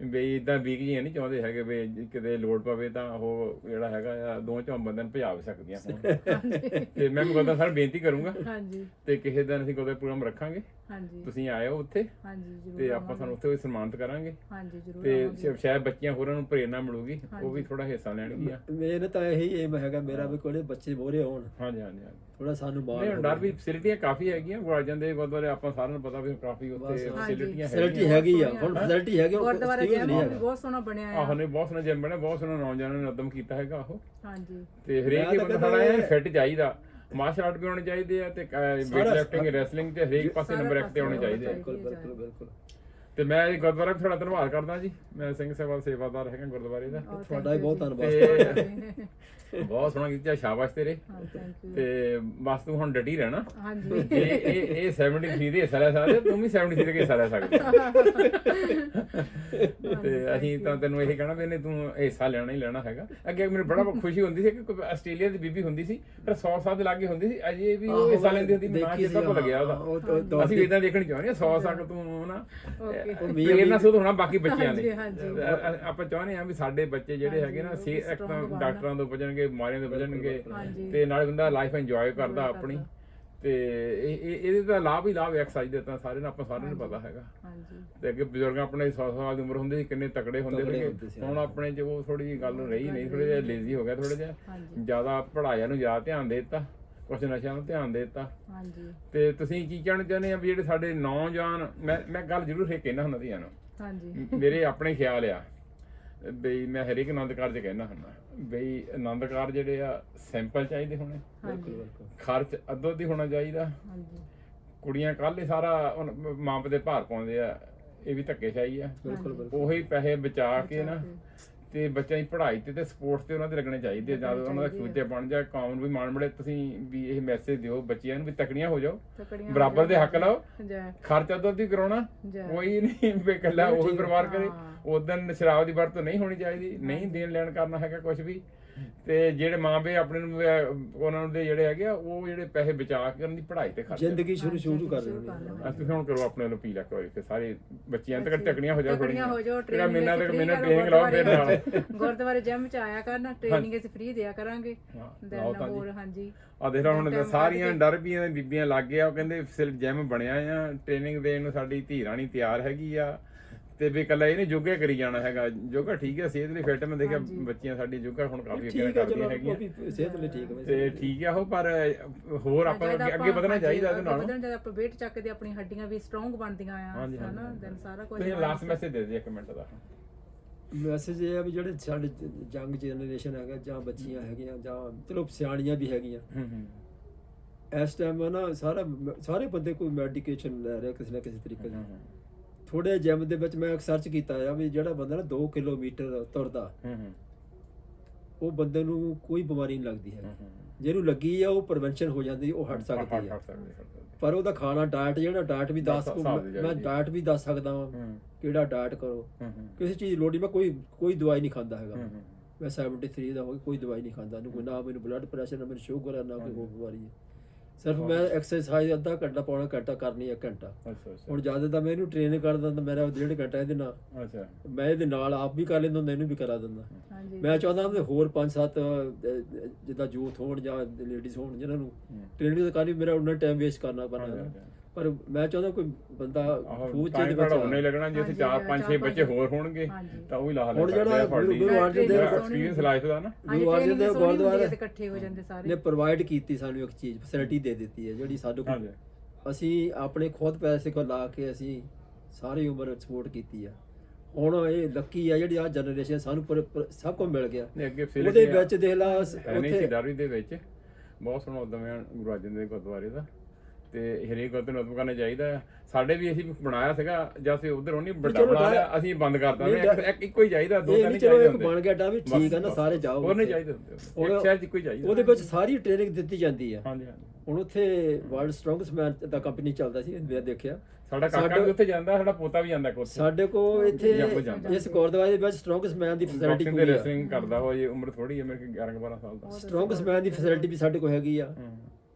ਵੀ ਇਦਾਂ ਵੀਕ ਜੀਆਂ ਨਹੀਂ ਚਾਹੁੰਦੇ ਹੈਗੇ ਵੀ ਜੇ ਕਿਤੇ ਲੋੜ ਪਵੇ ਤਾਂ ਉਹ ਜਿਹੜਾ ਹੈਗਾ ਆ ਦੋ ਚੌਂ ਬੰਦਿਆਂ ਨੂੰ ਭਜਾ ਵੀ ਸਕਦੀਆਂ ਹੋਣ ਤੇ ਮੈਂ ਗੁਰਦਾ ਸਰ ਬੇਨਤੀ ਕਰੂੰਗਾ ਹਾਂਜੀ। ਤੇ ਕਿਸੇ ਦਿਨ ਅਸੀਂ ਗੁਰਦਾ ਪ੍ਰੋਗਰਾਮ ਰੱਖਾਂਗੇ। ਹਾਂਜੀ। ਤੁਸੀਂ ਆਇਓ ਉੱਥੇ ਹਾਂਜੀ ਜ਼ਰੂਰ ਤੇ ਆਪਾਂ। ਤੁਹਾਨੂੰ ਉੱਥੇ ਵੀ ਸਨਮਾਨਿਤ ਕਰਾਂਗੇ। ਹਾਂਜੀ ਜ਼ਰੂਰ ਤੇ। ਸ਼ਾਇਦ- ਬੱਚੀਆਂ ਹੋਰਾਂ ਨੂੰ ਪ੍ਰੇਰਣਾ ਮਿਲੂਗੀ ਉਹ ਵੀ। ਥੋੜਾ ਹਿੱਸਾ ਲੈਣਗੀਆਂ। ਮੇਰੇ ਤਾਂ ਇਹੀ ਏਮ ਹੈਗਾ ਮੇਰਾ ਵੀ ਕੋਲੇ ਬੱਚੇ ਮੋਰੇ ਹੋਣ। ਹਾਂਜੀ ਹਾਂਜੀ ਥੋੜਾ ਸਾਨੂੰ ਮਾਣ ਨਹੀਂ ਡਰ ਵੀ ਫੈਸਿਲਿਟੀਆਂ ਕਾਫੀ ਹੈਗੀਆਂ ਗੁਰਜਨ ਦੇ ਗੁਰਦੁਆਰੇ ਆਪਾਂ ਸਾਰਿਆਂ ਨੂੰ ਪਤਾ ਵੀ ਕਾਫੀ ਉੱਥੇ ਫੈਸਿਲਿਟੀਆਂ ਫੈਸਿਲਿਟੀ ਹੈਗੀਆਂ। ਹੈਗੀ ਆ। ਹੁਣ ਫੈਸਿਲਿਟੀ ਹੈਗੀ ਜੈਮ ਨਹੀਂ ਉਹ ਵੀ ਹੈਗਾ। ਬਹੁਤ ਸੋਹਣਾ ਬਣਿਆ ਆਹੋ ਆ ਨੇ ਬਹੁਤ ਸੋਹਣਾ ਜਿਮ ਬਣਿਆ ਬਹੁਤ ਸੋਹਣਾ ਨੌਜਵਾਨਾਂ ਨੇ ਉਦਮ ਕੀਤਾ ਹੈਗਾ ਉਹ। ਹਾਂਜੀ। ਤੇ ਹਰੇਕ ਹੀ ਬੰਦਾ ਸਾਡਾ ਇਹ- ਫਿੱਟ ਚਾਹੀਦਾ। ਮਾਰਸ਼ਲ ਆਰਟ ਵੀ ਹੋਣੇ ਚਾਹੀਦੇ ਆ ਤੇ ਵੇਟ ਲਿਫਟਿੰਗ ਰੈਸਲਿੰਗ ਤੇ ਹਰੇਕ ਪਾਸੇ ਨੰਬਰ 1 ਤੇ ਹੋਣੇ ਚਾਹੀਦੇ ਆ। ਬਿਲਕੁਲ ਬਿਲਕੁਲ ਬਿਲਕੁਲ। ਤੇ ਮੈਂ ਇਹ ਗੁਰਦੁਆਰਾ ਵੀ ਤੁਹਾਡਾ ਧੰਨਵਾਦ ਕਰਦਾ ਜੀ। ਮੈਂ ਸਿੰਘ ਸੇਵਾ ਸੇਵਾਦਾਰ ਹੈਗਾ ਗੁਰਦੁਆਰੇ ਦਾ। Oh, ਤੁਹਾਡਾ ਵੀ ਬਹੁਤ ਜੀ। ਧੰਨਵਾਦ। ਤੇ ਬਹੁਤ ਸੋਹਣਾ ਕੀਤਾ ਸ਼ਾਬਾਸ਼ ਤੇਰੇ। ਹਾਂ ਯੂ ਤੇ ਬਸ ਤੂੰ ਹੁਣ ਡਟੀ ਰਹਿਣਾ। ਹਾਂਜੀ। ਇਹ ਇਹ ਇਹ 73 ਦੇ ਹਿੱਸਾ ਲੈ ਸਕਦੇ ਤੂੰ ਵੀ 73 ਦੇ ਹਿੱਸਾ ਲੈ ਸਕਦਾ ਤੇ ਅਸੀਂ ਤਾਂ ਤੈਨੂੰ ਇਹ ਕਹਿਣਾ ਵੀ ਇਹਨੇ ਤੂੰ ਹਿੱਸਾ ਲੈਣਾ ਹੀ ਲੈਣਾ ਹੈਗਾ। ਅੱਗੇ ਮੈਨੂੰ ਬੜਾ ਖੁਸ਼ੀ ਹੁੰਦੀ ਸੀ ਕਿ ਕੋਈ ਆਸਟ੍ਰੇਲੀਆ ਦੀ ਬੀਬੀ ਹੁੰਦੀ ਸੀ ਪਰ 100 ਸਾਲ ਦੇ ਲਾਗੇ ਹੁੰਦੀ ਸੀ ਅਜੇ ਵੀ ਉਹ ਹਿੱਸਾ ਲੈਂਦੀ ਹੁੰਦੀ ਦੇਖੀ ਚੇਤਾ ਭੁੱਲ ਗਿਆ ਹਾਂ, ਉਹ ਉਹਦਾ ਅਸੀਂ ਇਦਾਂ ਦੇਖਣੀ ਚਾਹੁੰਦੇ ਹਾਂ 100 ਸਾਲ ਤੂੰ ਨਾ ਪ੍ਰੇਰਨਾ ਸੁਧ ਹੋਣਾ ਬਾਕੀ ਬੱਚਿਆਂ ਦੇ। ਆਪਾਂ ਚਾਹੁੰਦੇ ਹਾਂ ਵੀ ਸਾਡੇ ਬੱਚੇ ਜਿਹੜੇ ਹੈਗੇ ਨਾ ਸੇ ਇੱਕ ਤਾਂ। ਡਾਕਟਰਾਂ ਤੋਂ ਬਚਣਗੇ ਬਿਮਾਰੀਆਂ ਤੋਂ ਬਚਣਗੇ। ਤੇ ਨਾਲੇ ਬੰਦਾ ਲਾਈਫ ਇੰਜੋਏ ਕਰਦਾ ਆਪਣੀ। ਤੇ ਇਹ ਇਹ- ਇਹਦੇ ਤਾਂ ਲਾਭ ਹੀ ਲਾਭ ਐਕਸਰਸਾਈਜ਼ ਦੇ ਤਾਂ ਸਾਰੇ ਨੂੰ ਆਪਾਂ ਸਾਰਿਆਂ ਨੂੰ ਪਤਾ ਹੈਗਾ। ਹਾਂਜੀ। ਤੇ ਅੱਗੇ ਬਜ਼ੁਰਗ ਆਪਣੇ 100 ਸਾਲ ਦੀ ਉਮਰ ਹੁੰਦੀ ਸੀ ਕਿੰਨੇ ਤਕੜੇ ਹੁੰਦੇ ਸੀਗੇ। ਹੁਣ ਆਪਣੇ ਚ ਉਹ ਥੋੜੀ ਜਿਹੀ ਗੱਲ ਰਹੀ ਨਹੀਂ ਥੋੜੇ ਜਿਹਾ ਲੇਜ਼ੀ ਹੋ ਗਿਆ ਥੋੜੇ ਜਿਹਾ ਜ਼ਿਆਦਾ ਪੜ੍ਹਾਈਆਂ ਨੂੰ ਜ਼ਿਆਦਾ ਧਿਆਨ ਦੇ ਦਿੱਤਾ। ਕੁਛ ਨਸ਼ਿਆਂ ਨੂੰ ਧਿਆਨ ਦੇ ਦਿੱਤਾ। ਹਾਂਜੀ। ਤੇ ਤੁਸੀਂ ਕੀ ਕਹਿਣਾ ਚਾਹੁੰਦੇ ਆ ਵੀ ਜਿਹੜੇ ਸਾਡੇ ਨੌਜਵਾਨ ਮੈਂ ਮੈਂ ਗੱਲ ਜ਼ਰੂਰ ਇਹ ਕਹਿਣਾ ਹੁੰਦਾ ਧੀਆਂ ਨੂੰ। ਹਾਂਜੀ। ਮੇਰੇ ਆਪਣੇ ਖਿਆਲ ਆ ਬਈ ਮੈਂ ਹਰੇਕ ਆਨੰਦ ਕਾਰਜ ਕਹਿਣਾ ਹੁੰਦਾ ਬਈ ਆਨੰਦ ਕਾਰਜ ਜਿਹੜੇ ਆ ਸਿੰਪਲ ਚਾਹੀਦੇ ਹੋਣੇ। ਹਾਂਜੀ। ਖਰਚ ਅੱਧੋ ਦੀ ਹੋਣਾ ਚਾਹੀਦਾ। ਹਾਂਜੀ। ਕੁੜੀਆਂ ਕੱਲ ਹੀ ਸਾਰਾ ਮਾਂ ਪਿਓ ਦੇ ਭਾਰ ਪਾਉਂਦੇ ਆ ਇਹ ਵੀ ਧੱਕੇਸ਼ਾਹੀ ਆ। ਬਿਲਕੁਲ ਬਿਲਕੁਲ। ਉਹੀ ਪੈਸੇ ਬਚਾ ਕੇ ਨਾ ਤੇ ਬੱਚਿਆਂ ਦੀ ਪੜ੍ਹਾਈ ਤੇ ਤੇ ਸਪੋਰਟਸ ਤੇ ਉਹਨਾਂ ਦੇ ਲੱਗਣੇ ਚਾਹੀਦੇ ਆ। ਜਦ ਉਹਨਾਂ ਦਾ ਫਿਊਚਰ ਬਣ ਜਾ ਕੌਮ ਵੀ ਮਾਣ ਮਿਲੇ ਤੁਸੀਂ ਵੀ ਇਹ ਮੈਸੇਜ ਦਿਓ ਬੱਚਿਆਂ ਨੂੰ ਵੀ ਤਕੜੀਆਂ ਹੋ ਜਾਓ ਤਕੜੀਆਂ ਬਰਾਬਰ ਦੇ ਹੱਕ ਲਓ ਜੈ। ਖਰਚਾ ਤਾਂ ਦੀ ਕਰਾਉਣਾ ਜੈ। ਕੋਈ ਨਹੀਂ ਵੀ ਇਕੱਲਾ ਉਹੀ ਪਰਿਵਾਰ ਕਰੇ ਹਾਂ। ਉਦੋਂ ਸ਼ਰਾਬ ਦੀ ਵਰਤੋਂ ਨਹੀਂ ਹੋਣੀ ਚਾਹੀਦੀ ਨਹੀਂ ਦੇਣ ਲੈਣ ਕਰਨਾ ਹੈਗਾ ਕੁਝ ਵੀ। ਤੇ ਜਿਹੜੇ ਮਾਂ ਪਿਓ ਆਪਣੇ ਨੂੰ ਉਹਨਾਂ ਦੇ ਜਿਹੜੇ ਹੈਗੇ ਆ ਉਹ ਜਿਹੜੇ ਪੈਸੇ ਬਚਾ ਕੇ ਉਹਨਾਂ ਦੀ ਪੜ੍ਹਾਈ ਤੇ ਖਰਚ ਜ਼ਿੰਦਗੀ ਸ਼ੁਰੂ ਸ਼ੁਰੂ ਕਰ ਕਰ ਹੈ। ਲੈਣੀ। ਅਸੀਂ ਹੁਣ ਕਰੋ ਆਪਣੇ ਵੱਲੋਂ ਪੀ ਲੱਕ ਹੋਏ ਕਿ ਸਾਰੇ ਬੱਚੀਆਂ ਤੱਕ ਤਕੜੀਆਂ ਹੋ ਜਾਓ ਤਕੜੀਆਂ ਹੋ ਜਾਓ ਟ੍ਰੇਨਿੰਗ ਮੈਨਾਂ ਤੱਕ ਮੈਨਾਂ ਟ੍ਰੇਨਿੰਗ ਲਾਓ ਫਿਰ ਨਾਲ ਗੁਰਦੁਆਰੇ ਜਿਮ ਚ ਆਇਆ ਕਰਨ ਟ੍ਰੇਨਿੰਗ ਅਸੀਂ ਫ੍ਰੀ ਦਿਆ ਕਰਾਂਗੇ ਹਾਂ, ਦੈਨ ਤਾਂ। ਹੋਰ ਹਾਂਜੀ ਆ ਦੇਖ ਲਾ ਹੁਣ ਸਾਰੀਆਂ। ਡਰਬੀਆਂ ਬੀਬੀਆਂ ਲੱਗ ਗਿਆ ਉਹ ਕਹਿੰਦੇ ਸਿਰ ਜਿਮ ਬਣਿਆ ਆ ਟ੍ਰੇਨਿੰਗ ਦੇਣ ਨੂੰ ਸਾਡੀ ਧੀ ਰਾਣੀ ਤਿਆਰ ਹੈਗੀ ਆ ਤੇ ਵੀ ਕੱਲਾ ਇਹਨੇ ਯੋਗਾ ਕਰੀ ਜਾਣਾ ਹੈਗਾ। ਯੋਗਾ ਠੀਕ ਹੈ ਸਿਹਤ ਲਈ ਫਿੱਟ ਮੈਂ ਦੇਖਿਆ। ਬੱਚੀਆਂ ਸਾਡੀ ਯੋਗਾ ਹੁਣ ਕਾਫੀ ਅੱਗੇ ਹੈ ਕਰਦੀਆਂ ਹੈਗੀਆਂ। ਸਿਹਤ ਲਈ ਠੀਕ ਹੈ ਤੇ। ਠੀਕ ਆ ਉਹ ਪਰ ਹੋਰ ਆਪਾਂ ਅੱਗੇ ਅੱਗੇ ਵਧਣਾ ਚਾਹੀਦਾ ਇਹਦੇ ਨਾਲ। ਵਧਣਾ ਚਾਹੀਦਾ ਆਪਾਂ weight ਚੱਕਦੇ ਆਪਣੀ ਹੱਡੀਆਂ ਵੀ ਸਟਰੋਂਗ ਬਣਦੀਆਂ ਆ ਹਨਾ। ਦੈਨ ਸਾਰਾ ਕੁਝ ਤੁਸੀਂ ਲਾਸਟ ਮੈਸੇਜ ਦੇ ਦਿਓ ਇੱਕ ਮਿੰਟ ਦਾ। ਮੈਸੇਜ ਇਹ ਆ ਵੀ ਜਿਹੜੇ ਸਾਡੇ ਜੰਗ ਜਨਰੇਸ਼ਨ ਹੈਗਾ ਜਾਂ ਬੱਚੀਆਂ ਹੈਗੀਆਂ ਜਾਂ ਚਲੋ ਸਿਆਣੀਆਂ ਵੀ ਹੈਗੀਆਂ। ਹੂੰ ਹੂੰ। ਇਸ ਟਾਈਮ ਨਾ ਸਾਰਾ ਸਾਰੇ ਬੰਦੇ ਕੋਈ ਮੈਡੀਕੇਸ਼ਨ ਲੈ ਰਿਹਾ ਕਿਸੇ ਨਾ ਕਿਸੇ ਤਰੀਕੇ ਨਾਲ। ਥੋੜੇ ਜਿਮ ਦੇ ਵਿੱਚ ਮੈਂ ਸਰਚ ਕੀਤਾ ਆ ਵੀ ਜਿਹੜਾ ਬੰਦਾ ਨਾ 2 ਕਿਲੋਮੀਟਰ ਤੁਰਦਾ ਹੂੰ ਹੂੰ। ਉਹ ਬੰਦੇ ਨੂੰ ਕੋਈ ਬਿਮਾਰੀ ਨਹੀਂ ਲੱਗਦੀ ਹੈ ਜਿਹਨੂੰ ਲੱਗੀ ਆ ਉਹ ਪ੍ਰੀਵੈਂਸ਼ਨ ਹੋ ਜਾਂਦੀ ਉਹ ਹਟ ਸਕਦੀ ਹੈ ਪਰ ਉਹਦਾ ਖਾਣਾ ਡਾਈਟ ਜਿਹੜਾ ਡਾਈਟ ਵੀ ਦੱਸ ਮੈਂ। ਡਾਈਟ ਵੀ ਦੱਸ ਸਕਦਾ ਹਾਂ। ਕਿਹੜਾ ਡਾਈਟ ਕਰੋ। ਕਿਸੇ ਚੀਜ਼ ਲੋੜ ਮੈਂ ਕੋਈ ਕੋਈ ਦਵਾਈ ਨਹੀਂ ਖਾਂਦਾ ਹੈਗਾ। ਮੈਂ 73 ਦਾ ਹੋ ਕੋਈ ਦਵਾਈ ਨਹੀਂ ਖਾਂਦਾ ਨੂੰ ਮੈਨੂੰ ਬਲੱਡ ਪ੍ਰੈਸ਼ਰ ਨਾ ਮੈਨੂੰ ਸ਼ੂਗਰ ਨਾ ਕੋਈ ਹੋਰ ਬਿਮਾਰੀ ਹੈ। ਸਿਰਫ ਮੈਂ ਐਕਸਰਸਾਈਜ਼ ਅੱਧਾ ਘੰਟਾ ਪੌਣਾ ਘੰਟਾ ਕਰਨੀ ਹੈ ਇੱਕ ਘੰਟਾ। ਅੱਛਾ ਅੱਛਾ। ਹੁਣ ਜ਼ਿਆਦਾ ਤਾਂ ਮੈਂ ਇਹਨੂੰ ਟ੍ਰੇਨ ਕਰਦਾ ਤਾਂ ਮੇਰਾ ਡੇਢ ਘੰਟਾ ਇਹਦੇ ਨਾਲ। ਅੱਛਾ। ਮੈਂ ਇਹਦੇ ਨਾਲ ਆਪ ਵੀ ਕਰ ਲੈਂਦਾ ਹੁੰਦਾ ਇਹਨੂੰ ਵੀ ਕਰਾ ਦਿੰਦਾ। ਹਾਂਜੀ। ਮੈਂ ਚਾਹੁੰਦਾ ਵੀ ਹੋਰ 5-7 ਜਿੱਦਾਂ ਯੂਥ ਹੋਣ ਜਾਂ ਲੇਡੀਜ਼ ਹੋਣ ਜਿਨ੍ਹਾਂ ਨੂੰ ਟ੍ਰੇਨਿੰਗ ਕਰਨੀ ਮੇਰਾ ਉਹਨਾਂ ਟਾਈਮ ਵੇਸਟ ਕਰਨਾ ਪੈਣਾ। ਹੈ। ਪਰ ਮੈਂ ਚਾਹੁੰਦਾ ਕੋਈ ਬੰਦਾ ਫੂਚ ਦੇ ਵਿੱਚ ਉਹਨੇ ਲੱਗਣਾ ਜੇ ਅਸੀਂ ਹਾਂਜੀ, ਚਾਰ ਪੰਜ ਛੇ ਬੱਚੇ ਹੋਰ ਹੋਣਗੇ। ਤਾਂ ਉਹ ਹੀ ਲਾ ਹੁਣ ਜਿਹੜਾ ਗੁਰੂ ਅਰਜਨ ਦੇਵ ਐਕਸਪੀਰੀਅੰਸ ਲਾਈਫ ਦਾ ਨਾ। ਗੁਰੂ ਅਰਜਨ ਦੇਵ ਗੁਰਦੁਆਰਾ ਇਕੱਠੇ ਹੋ ਜਾਂਦੇ ਸਾਰੇ। ਨੇ ਪ੍ਰੋਵਾਈਡ ਕੀਤੀ ਸਾਨੂੰ ਇੱਕ ਚੀਜ਼ ਫੈਸਿਲਿਟੀ ਦੇ ਦਿੱਤੀ ਹੈ ਜਿਹੜੀ ਸਾਡੇ ਕੋਲ ਅਸੀਂ ਆਪਣੇ ਖੁਦ ਪੈਸੇ ਕੋ ਲਾ ਕੇ ਅਸੀਂ ਸਾਰੀ ਉਮਰ ਸਪੋਰਟ ਕੀਤੀ ਆ। ਹੁਣ ਇਹ ਲੱਕੀ ਆ ਜਿਹੜੀ ਆ ਜਨਰੇਸ਼ਨ ਸਾਨੂੰ ਸਭ ਕੁਝ ਮਿਲ ਗਿਆ। ਨੇ ਅੱਗੇ ਉਹਦੇ ਵਿੱਚ ਦੇਖ ਲਾ ਉੱਥੇ ਦੇ ਵਿੱਚ। ਬਹੁਤ ਸੋਹਣਾ ਉਦਮ ਹੈ ਗੁਰੂ ਅਰਜਨ ਦੇਵ ਗੁਰਦੁਆਰੇ ਦਾ। ਤੇ ਹਰੇਕ ਗੁਰਦੁਆਰੇ ਨੂੰ ਉਦਮ ਕਰਨਾ ਚਾਹੀਦਾ ਹੈ। ਸਾਡੇ ਵੀ ਅਸੀਂ ਬਣਾਇਆ ਸੀਗਾ ਜਦ ਅਸੀਂ ਉਧਰ ਉਹਨੇ ਵੱਡਾ ਚਲੋ ਬਣਾ ਲਿਆ ਅਸੀਂ ਬੰਦ ਕਰਤਾ ਨਹੀਂ, ਇੱਕ ਇੱਕ ਇੱਕੋ ਹੀ ਚਾਹੀਦਾ ਦੋ ਇਹ ਤਾਂ ਨਹੀਂ ਨਹੀਂ ਚਲੋ ਚਾਹੀਦੇ ਇੱਕ ਹੁੰਦੇ। ਬਣ ਗਿਆ ਤਾਂ ਵੀ ਠੀਕ ਆ ਨਾ ਸਾਰੇ ਜਾਓ ਹੋਰ ਨਹੀਂ। ਚਾਹੀਦੇ ਹੁੰਦੇ ਇੱਕ ਸ਼ਹਿਰ ਚ ਇੱਕੋ ਹੀ ਚਾਹੀਦਾ। ਉਹਦੇ ਵਿੱਚ ਸਾਰੀ ਟ੍ਰੇਨਿੰਗ ਦਿੱਤੀ ਜਾਂਦੀ ਆ। ਹਾਂਜੀ ਹਾਂਜੀ। ਹੁਣ ਉੱਥੇ ਵਰਲਡ ਸਟਰੋਂਗਸਟ ਮੈਨ ਦਾ ਕੰਪਨੀ ਚੱਲਦਾ ਸੀ ਮੈਂ ਦੇਖਿਆ। ਸਾਡਾ ਕਾਕਾ ਵੀ ਉੱਥੇ ਜਾਂਦਾ ਸਾਡਾ ਪੋਤਾ ਵੀ ਜਾਂਦਾ ਕੋਥੇ ਸਾਡੇ ਕੋ ਇੱਥੇ ਜਾਂ ਕੋਈ ਜਾਂਦਾ। ਇਸ ਗੁਰਦੁਆਰੇ ਦੇ ਵਿੱਚ ਸਟਰੋਂਗਸਟ ਮੈਨ ਦੀ ਫੈਸਿਲਿਟੀ ਬਾਕਸਿੰਗ ਤੇ ਪੂਰੀ ਆ। ਰੈਸਲਿੰਗ ਕਰਦਾ ਹੋ ਜੇ ਉਮਰ ਥੋੜੀ ਹੈ ਮੇਰੇ ਕੋਲ 11 12 ਸਾਲ ਦਾ। ਸਟਰੋਂਗਸਟ ਮੈਨ ਦੀ ਫੈਸਿਲਿਟੀ ਵੀ ਸਾਡੇ ਕੋਲ ਹੈਗੀ ਆ।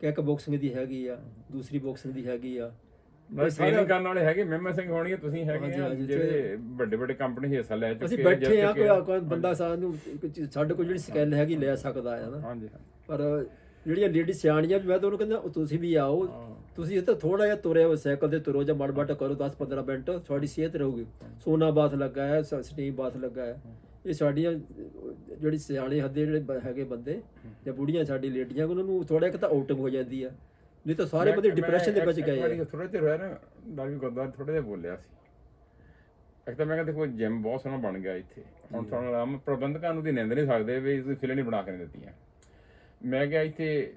ਕਿ ਇੱਕ ਬਾਕਸਿੰਗ ਦੀ ਹੈਗੀ ਆ ਦੂਸਰੀ ਬਾਕਸਿੰਗ ਦੀ ਹੈਗੀ ਆ। ਨਾਲੇ ਟ੍ਰੇਨਿੰਗ ਕਰਨ ਵਾਲੇ ਹੈਗੇ ਮਹਿਮਾ ਸਿੰਘ ਹੋਣਗੇ ਤੁਸੀਂ ਹੈਗੇ ਆ ਜਿਹੜੇ ਵੱਡੇ ਵੱਡੇ ਕੰਪਨੀ ਹਿੱਸਾ ਲੈ ਚੁੱਕੇ ਅਸੀਂ ਬੈਠੇ ਆ ਕੋਈ ਕੋਈ ਬੰਦਾ ਸਾਨੂੰ ਸਾਡੇ ਕੋਲ ਜਿਹੜੀ ਸਕਿੱਲ ਹੈਗੀ ਲੈ ਸਕਦਾ ਹੈ ਨਾ। ਹਾਂਜੀ ਪਰ ਜਿਹੜੀਆਂ ਲੇਡੀ ਸਿਆਣੀਆਂ ਮੈਂ ਤਾਂ ਉਹਨੂੰ ਕਹਿੰਦਾ ਤੁਸੀਂ ਵੀ ਆਓ। ਤੁਸੀਂ ਤਾਂ ਥੋੜਾ ਜਿਹਾ ਤੁਰਿਆ ਹੋ ਸਾਈਕਲ ਤੇ ਤੁਰੋ ਜਾਂ ਮੜ ਮੜ ਕਰੋ 10 15 ਮਿੰਟ ਤੁਹਾਡੀ ਸਿਹਤ ਰਹੂਗੀ। ਸੋਨਾ ਬਾਥ ਲੱਗਾ ਹੈ ਸਟੀਮ ਬਾਥ ਲੱਗਾ ਹੈ। ਇਹ ਸਾਡੀਆਂ ਜਿਹੜੀ ਸਿਆਣੇ ਹੱਦੇ ਜਿਹੜੇ ਬ- ਹੈਗੇ ਬੰਦੇ ਜਾਂ ਬੁੜੀਆਂ ਸਾਡੀ ਲੇਡੀਆਂ ਉਹਨਾਂ ਨੂੰ ਥੋੜਾ ਇੱਕ ਤਾਂ ਆਊਟਿੰਗ ਹੋ ਜਾਂਦੀ ਆ। ਨਹੀਂ ਤਾਂ ਸਾਰੇ ਬੰਦੇ ਡਿਪਰੈਸ਼ਨ ਦੇ ਵਿੱਚ ਗਏ ਆ। ਥੋੜਾ ਜਿਹਾ ਹੋਇਆ ਨਾ ਡਾਲੀ ਗੁਰਦੁਆਰਾ ਥੋੜਾ ਜਿਹਾ ਬੋਲਿਆ ਸੀ। ਇੱਕ ਤਾਂ ਮੈਂ ਕਹਿੰਦਾ ਕੋਈ ਜਿਮ ਬਹੁਤ ਸੋਹਣਾ ਬਣ ਗਿਆ ਇੱਥੇ। ਹੁਣ ਤੁਹਾਨੂੰ ਆਮ ਪ੍ਰਬੰਧਕਾਂ ਨੂੰ ਦੀ ਨਿੰਦ ਨਹੀਂ ਸਕਦੇ ਵੀ ਤੁਸੀਂ ਫਿਲਮ ਨਹੀਂ ਬਣਾ ਕੇ ਨਹੀਂ ਦਿੱਤੀਆਂ। ਮੈਂ ਗਿਆ ਇੱਥੇ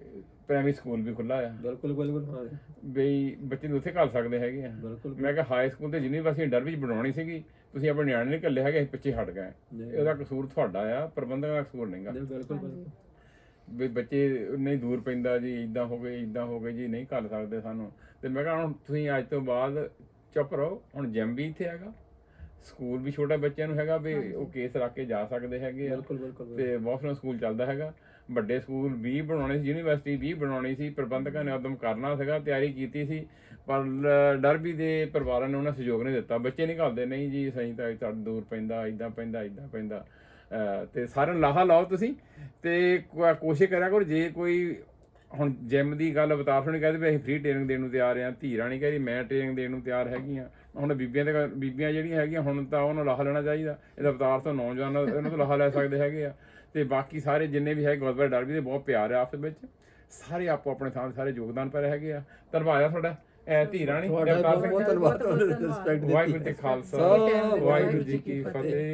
ਪ੍ਰਾਇਮਰੀ ਸਕੂਲ ਵੀ ਖੁੱਲਾ ਆ। ਬਿਲਕੁਲ ਬਿਲਕੁਲ ਹਾਂ। ਬਈ ਬੱਚੇ ਨੂੰ ਉੱਥੇ ਘੱਲ ਸਕਦੇ ਹੈਗੇ ਆ। ਬਿਲਕੁਲ ਮੈਂ ਕਿਹਾ ਹਾਈ ਸਕੂਲ ਤੇ ਯੂਨੀਵਰਸਿਟੀ ਡਰ ਵਿੱਚ ਬਣਾਉਣੀ ਸੀਗੀ। ਤੁਸੀਂ ਆਪਣੇ ਨਿਆਣੇ ਨਹੀਂ ਘੱਲੇ ਹੈਗੇ ਅਸੀਂ ਪਿੱਛੇ ਹਟ ਗਏ। ਇਹਦਾ ਕਸੂਰ ਤੁਹਾਡਾ ਆ ਪ੍ਰਬੰਧਕਾਂ ਦਾ ਕਸੂਰ ਨਹੀਂਗਾ। ਨਹੀਂ, ਬਿਲਕੁਲ ਬਿਲਕੁਲ। ਵੀ ਬੱਚੇ ਨਹੀਂ ਦੂਰ ਪੈਂਦਾ ਜੀ ਇਦਾਂ ਹੋ ਗਏ ਇਦਾਂ ਹੋ ਗਏ ਜੀ ਨਹੀਂ ਘੱਲ ਸਕਦੇ ਸਾਨੂੰ। ਤੇ ਮੈਂ ਕਿਹਾ ਹੁਣ ਤੁਸੀਂ ਅੱਜ ਤੋਂ ਬਾਅਦ ਚੁੱਪ ਰਹੋ। ਹੁਣ ਜਿਮ ਵੀ ਇੱਥੇ ਹੈਗਾ। ਸਕੂਲ ਵੀ ਛੋਟਾ ਬੱਚਿਆਂ ਨੂੰ ਹੈਗਾ ਵੀ ਉਹ ਕੇਸ ਰੱਖ ਕੇ ਜਾ ਸਕਦੇ ਹੈਗੇ ਬਿਲਕੁਲ ਬਿਲਕੁਲ ਤੇ ਬਹੁਤ ਸਕੂਲ ਚੱਲਦਾ ਹੈਗਾ। ਵੱਡੇ ਸਕੂਲ ਵੀ ਬਣਾਉਣੇ ਸੀ ਯੂਨੀਵਰਸਿਟੀ ਵੀ ਬਣਾਉਣੀ ਸੀ। ਪ੍ਰਬੰਧਕਾਂ ਨੇ ਉਦਮ ਕਰਨਾ ਸੀਗਾ ਤਿਆਰੀ ਕੀਤੀ ਸੀ। ਪਰ ਲ- ਡਰਬੀ ਦੇ ਪਰਿਵਾਰਾਂ ਨੇ ਉਹਨਾਂ ਸਹਿਯੋਗ ਨਹੀਂ ਦਿੱਤਾ। ਬੱਚੇ ਨਹੀਂ ਘੱਲਦੇ, ਨਹੀਂ ਜੀ ਸਹੀ ਤਾਂ ਤੁਹਾਡੇ ਦੂਰ ਪੈਂਦਾ ਇਦਾਂ ਪੈਂਦਾ ਇਦਾਂ ਪੈਂਦਾ। ਅਹ, ਤੇ ਸਾਰਿਆਂ ਨੂੰ ਲਾਹਾ ਲਾਓ ਤੁਸੀਂ, ਤੇ ਕੋ- ਕੋਸ਼ਿਸ਼ ਕਰਿਆ ਕਰੋ, ਜੇ ਕੋਈ ਹੁਣ ਜਿਮ ਦੀ ਗੱਲ ਅਵਤਾਰ ਸੁਣੀ ਕਹਿੰਦੇ ਵੀ ਅਸੀਂ ਫ੍ਰੀ ਟ੍ਰੇਨਿੰਗ ਦੇਣ ਨੂੰ ਤਿਆਰ ਆ ਧੀ ਰਾਣੀ ਕਹਿੰਦੀ ਮੈਂ ਟ੍ਰੇਨਿੰਗ ਦੇਣ ਨੂੰ ਤਿਆਰ ਹੈਗੀਆਂ ਹੁਣ ਬੀਬੀਆਂ ਦੇ ਬੀਬੀਆਂ ਜਿਹੜੀਆਂ ਹੈਗੀਆਂ, ਹੁਣ ਤਾਂ ਉਹਨਾਂ ਲਾਹਾ ਲੈਣਾ ਚਾਹੀਦਾ। ਇਹਦਾ ਅਵਤਾਰ ਤੋਂ ਨੌਜਵਾਨ ਉਹਨਾਂ ਤੋਂ ਲਾਹਾ ਲੈ ਸਕਦੇ ਹੈਗੇ ਆ। ਤੇ ਬਾਕੀ ਸਾਰੇ ਜਿੰਨੇ ਵੀ ਹੈ ਗੁਰਦੁਆਰਾ ਡਰਬੀ ਦੇ ਬਹੁਤ ਪਿਆਰ ਆ ਆਪਸ ਵਿੱਚ, ਸਾਰੇ ਆਪੋ ਆਪਣੇ ਥਾਂ ਤੇ ਸਾਰੇ ਯੋਗਦਾਨ ਪਾ ਰਹੇ ਹੈਗੇ ਆ। ਧੰਨਵਾਦ ਆ ਤੁਹਾਡਾ। ਐ ਧੀ ਰਾਣੀ ਤੁਹਾਡਾ ਬਹੁਤ ਬਹੁਤ ਧੰਨਵਾਦ ਰਿਸਪੈਕਟ ਦਿੱਤੀ ਵਾਹਿਗੁਰੂ ਜੀ ਕਾ ਖਾਲਸਾ ਸਭ ਵਾਹਿਗੁਰੂ ਜੀ ਕੀ ਫਤਿਹ।